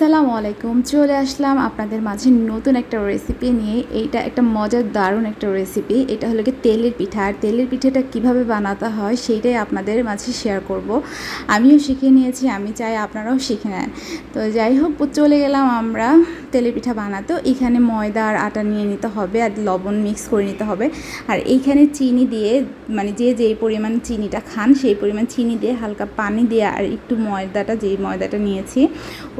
আসসালামু আলাইকুম। চলে আসলাম আপনাদের মাঝে নতুন একটা রেসিপি নিয়ে। এইটা একটা মজার দারুণ একটা রেসিপি এটা হলো কি তেলের পিঠা। আর তেলের পিঠাটা কীভাবে বানাতে হয় সেইটাই আপনাদের মাঝে শেয়ার করব। আমিও শিখে নিয়েছি, আমি চাই আপনারাও শিখে নেন। তো যাই হোক, চলে গেলাম আমরা তেলের পিঠা বানাতে। এখানে ময়দা আর আটা নিয়ে নিতে হবে আর লবণ মিক্স করে নিতে হবে। আর এইখানে চিনি দিয়ে মানে যে যেই পরিমাণ চিনিটা খান, সেই পরিমাণ চিনি দিয়ে হালকা পানি দিয়ে আর একটু ময়দাটা, যেই ময়দাটা নিয়েছি,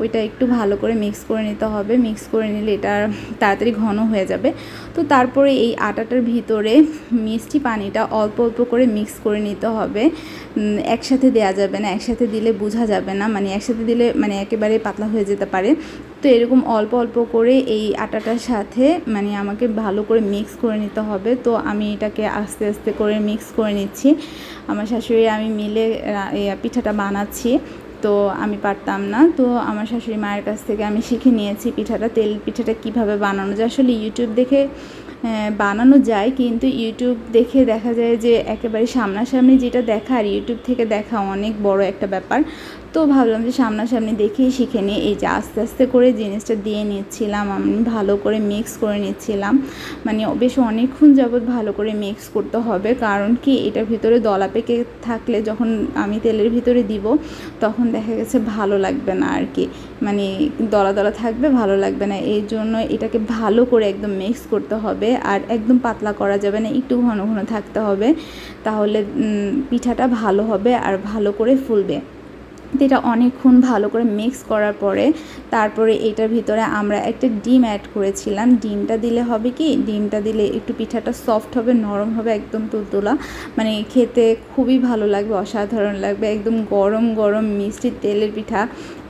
ওইটা একটু ভালো করে মিক্স করে নিতে হবে। মিক্স করে নিলে এটা তাড়াতাড়ি ঘন হয়ে যাবে। তো তারপরে এই আটাটার ভিতরে মিষ্টি পানিটা অল্প অল্প করে মিক্স করে নিতে হবে। একসাথে দেয়া যাবে না, একসাথে দিলে বোঝা যাবে না। মানে একসাথে দিলে মানে একেবারে পাতলা হয়ে যেতে পারে। তো এরকম অল্প অল্প করে এই আটাটার সাথে মানে আমাকে ভালো করে মিক্স করে নিতে হবে। তো আমি এটাকে আস্তে আস্তে করে মিক্স করে নিচ্ছি। আমার শাশুড়ি, আমি মিলে পিঠাটা বানাচ্ছি। তো আমি পারতাম না। তো আমার শাশুড়ি মায়ের কাছ থেকে আমি শিখে নিয়েছি পিঠাটা, তেল পিঠাটা কীভাবে বানানো যায়। আসলে ইউটিউব দেখে বানানো যায়, কিন্তু ইউটিউব দেখে দেখা যায় যে একেবারে সামনাসামনি যেটা দেখা আর ইউটিউব থেকে দেখা অনেক বড় একটা ব্যাপার। তো ভাবলাম যে সামনাসামনি দেখেই শিখে নিই। এই যে আস্তে আস্তে করে জিনিসটা দিয়ে নিচ্ছিলাম, আমি ভালো করে মিক্স করে নিচ্ছিলাম। মানে বেশ অনেকক্ষণ যাবৎ ভালো করে মিক্স করতে হবে, কারণ কি এটার ভিতরে দলা পেকে থাকলে যখন আমি তেলের ভিতরে দিব, তখন দেখা গেছে ভালো লাগবে না আর কি। মানে দলা দলা থাকবে, ভালো লাগবে না। এই জন্য এটাকে ভালো করে একদম মিক্স করতে হবে। আর একদম পাতলা করা যাবে না, একটু ঘন ঘন থাকতে হবে। তাহলে পিঠাটা ভালো হবে আর ভালো করে ফুলবে। তো এটা অনেকক্ষণ ভালো করে মিক্স করার পরে তারপরে এটার ভিতরে আমরা একটা ডিম অ্যাড করেছিলাম। ডিমটা দিলে হবে কি? ডিমটা দিলে একটু পিঠাটা সফট হবে, নরম হবে, একদম তুলতুলা। মানে খেতে খুবই ভালো লাগবে, অসাধারণ লাগবে, একদম গরম গরম মিষ্টি তেলের পিঠা।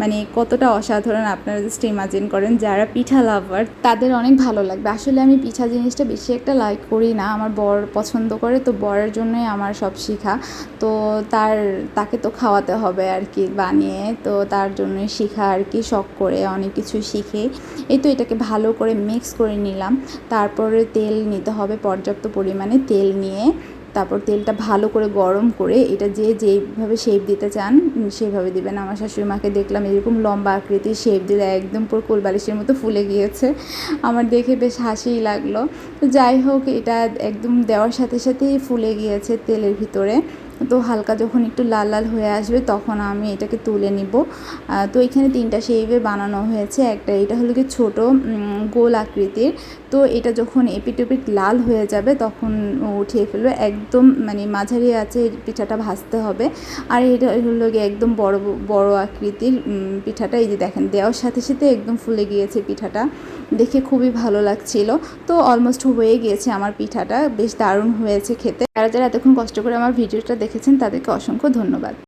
মানে কতটা অসাধারণ আপনারা জাস্ট ইমাজিন করেন, যারা পিঠা লাভার তাদের অনেক ভালো লাগবে। আসলে আমি পিঠা জিনিসটা বেশি একটা লাইক করি না, আমার বর পছন্দ করে, তো বরের জন্যই আমার সব শিখা। তো তার, তাকে তো খাওয়াতে হবে আর কি। বানিয়ে তো তার জন্যই শেখা আর কি শখ করে অনেক কিছু শিখে। এই তো এটাকে ভালো করে মিক্স করে নিলাম। তারপরে তেল নিতে হবে পর্যাপ্ত পরিমাণে তেল নিয়ে। তারপর তেলটা ভালো করে গরম করে এটা যে যেইভাবে শেপ দিতে চান উম, সেইভাবে দিবেন। আমার শাশুড়ি মাকে দেখলাম এরকম লম্বা আকৃতির শেপ দিলে একদম পুরো কোলবালিশের মতো ফুলে গিয়েছে। আমার দেখে বেশ হাসিই লাগল। তো যাই হোক এটা একদম দেওয়ার সাথে সাথেই ফুলে গিয়েছে তেলের ভিতরে। তো হালকা যখন একটু লাল লাল হয়ে আসবে তখন আমি এটাকে তুলে নিব। তো এখানে তিনটা শেপে বানানো হয়েছে। একটা এটা হলো কি ছোটো গোল আকৃতির। তো এটা যখন এপিটুপিট লাল হয়ে যাবে তখন উঠিয়ে ফেলবে। একদম মানে মাঝারি আছে পিঠাটা ভাজতে হবে। আর এটা হলো গিয়ে একদম বড় বড় আকৃতির পিঠাটা। এই যে দেখেন, দেওয়ার সাথে সাথে একদম ফুলে গিয়েছে পিঠাটা। দেখে খুবই ভালো লাগছিল। তো অলমোস্ট হয়ে গিয়েছে আমার পিঠাটা। বেশ দারুণ হয়েছে খেতে। যারা যারা এতক্ষণ কষ্ট করে আমার ভিডিওটা দেখেছেন তাদেরকে অসংখ্য ধন্যবাদ।